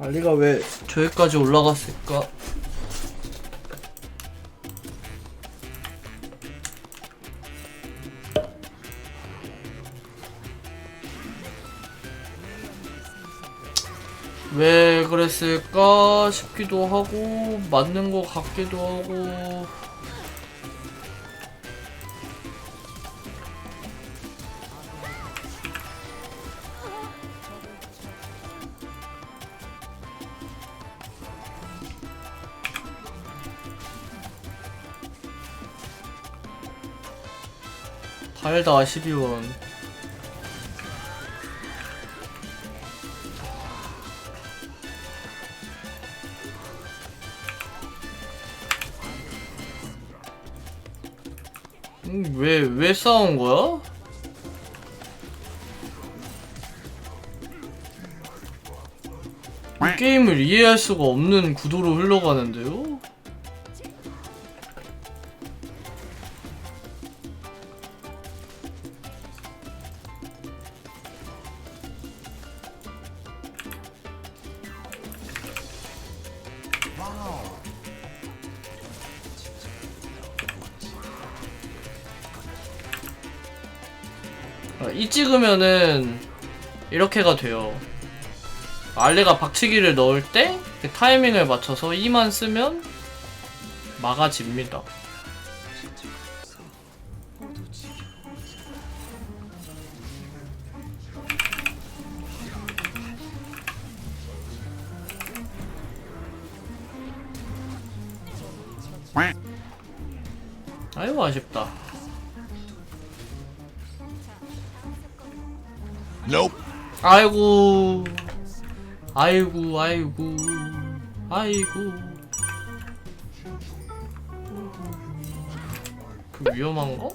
알리가 왜 저기까지 올라갔을까? 왜 그랬을까 싶기도 하고 맞는 것 같기도 하고 달다 12원 음, 왜, 왜 싸운 거야? 이 게임을 이해할 수가 없는 구도로 흘러가는데요? 이 찍으면은 이렇게가 돼요. 알레가 박치기를 넣을 때 그 타이밍을 맞춰서 2만 쓰면 막아집니다. 아이고 아쉽다. Nope. 아이고 아이고 아이고 아이고 그 위험한 거?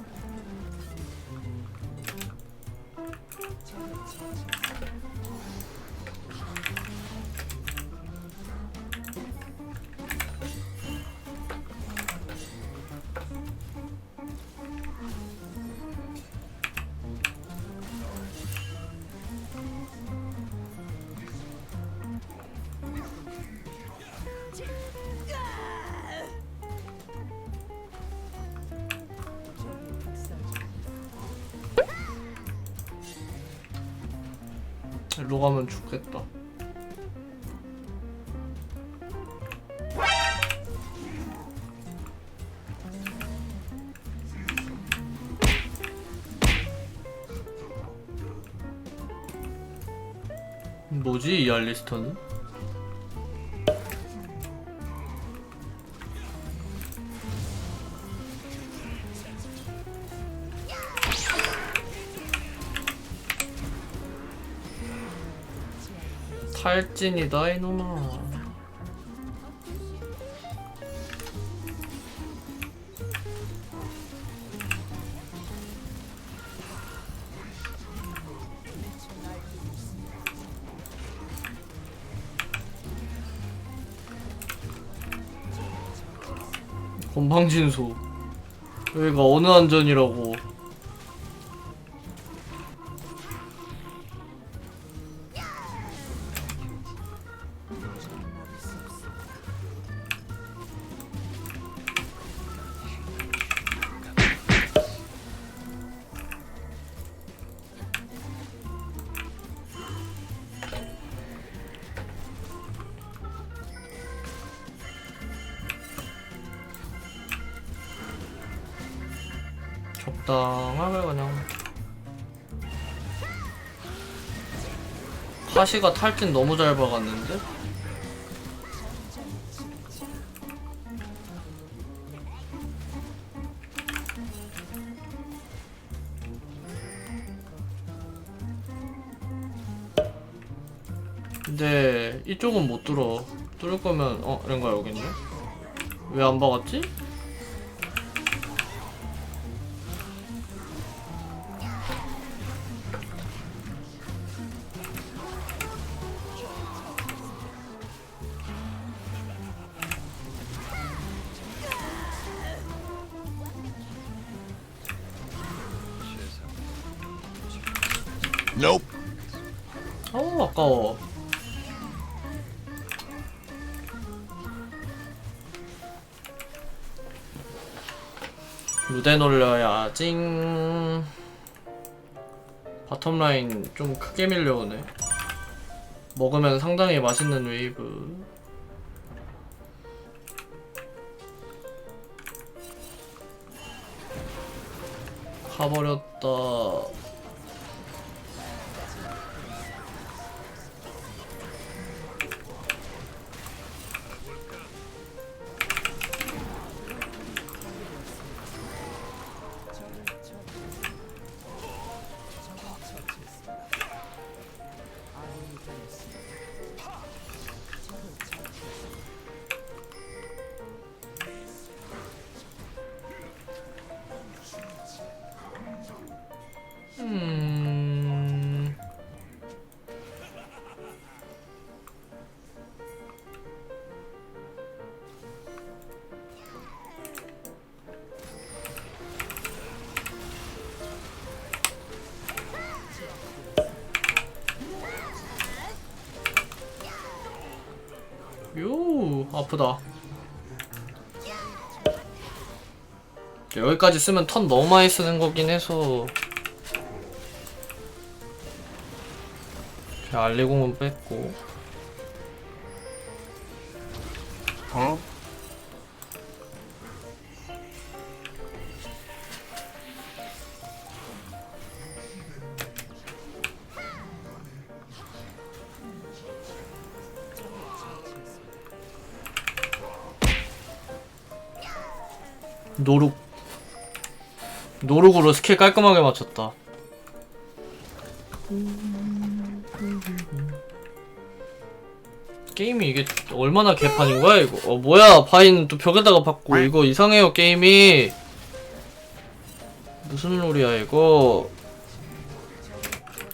일로 가면 좋겠다. 뭐지 이 알리스터는? 탈진이다 이놈아. 건방진소. 여기가 어느 안전이라고 적당하게 그냥 카시가 탈진 너무 잘 박았는데? 근데 이쪽은 못 뚫어 뚫을 거면 어 이런가 여기 있네 왜 안 박았지? Nope. 어우 아까워. 무대 올려야 찡. 바텀 라인 좀 크게 밀려오네. 먹으면 상당히 맛있는 웨이브. 가버렸다. 요 아프다. 여기까지 쓰면 턴 너무 많이 쓰는 거긴 해서. 자, 알리공은 뺐고 노룩. 노룩으로 스킬 깔끔하게 맞췄다. 게임이 이게 얼마나 개판인 거야 이거? 어 뭐야 바인 또 벽에다가 박고. 이거 이상해요 게임이. 무슨 롤이야 이거?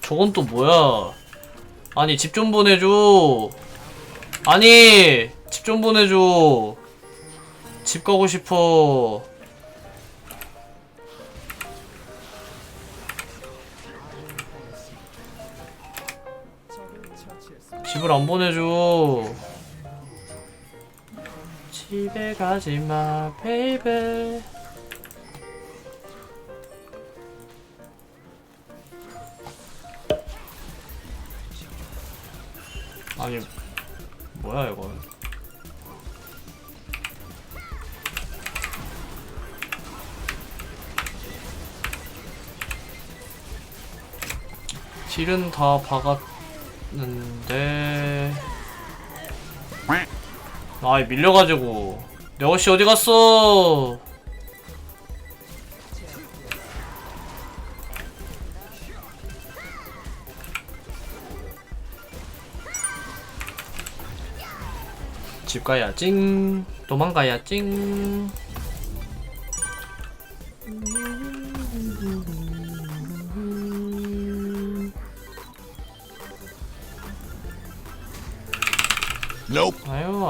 저건 또 뭐야? 아니 집 좀 보내줘. 아니 집 좀 보내줘. 집 가고 싶어 집을 안 보내줘. 집에 가지 마, 베이베. 아니, 뭐야 이거? 딜은 다 박았 는데. 아 밀려가지고. 내어씨 어디 갔어? 집 가야 찡. 도망가야 찡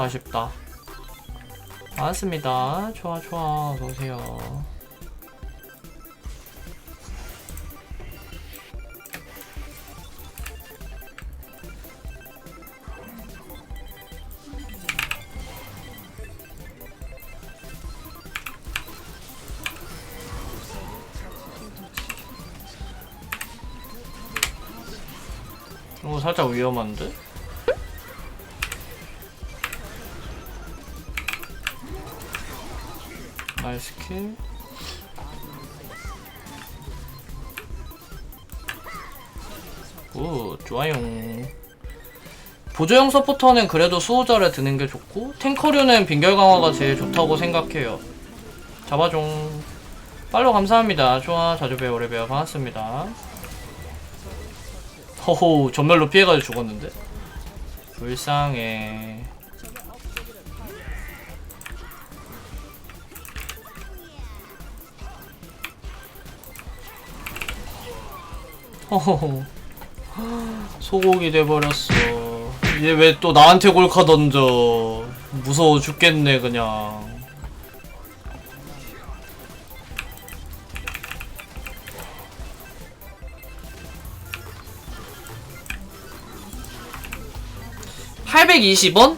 아쉽다. 맞습니다. 좋아 좋아. 어서오세요. 오 살짝 위험한데? 나이스 킬. 굿, 좋아요. 보조형 서포터는 그래도 수호자를 드는 게 좋고, 탱커류는 빈결 강화가 제일 좋다고 생각해요. 잡아종. 팔로 감사합니다. 좋아, 자주 봬요, 오래 봬요. 반갑습니다. 허호, 전멸로 피해가지고 죽었는데? 불쌍해. 허허허. 소고기 돼버렸어. 얘 왜 또 나한테 골카 던져. 무서워 죽겠네, 그냥. (820원)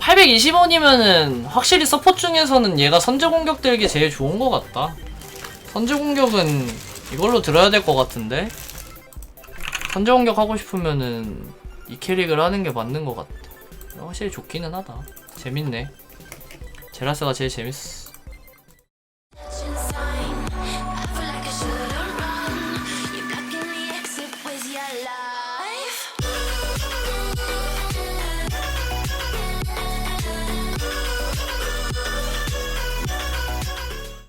820원이면은 확실히 서포 중에서는 얘가 선제 공격 들기 제일 좋은 것 같다 선제 공격은 이걸로 들어야 될 것 같은데? 선제 공격 하고 싶으면은 이 캐릭을 하는 게 맞는 것 같아. 확실히 좋기는 하다. 재밌네. 제라스가 제일 재밌어.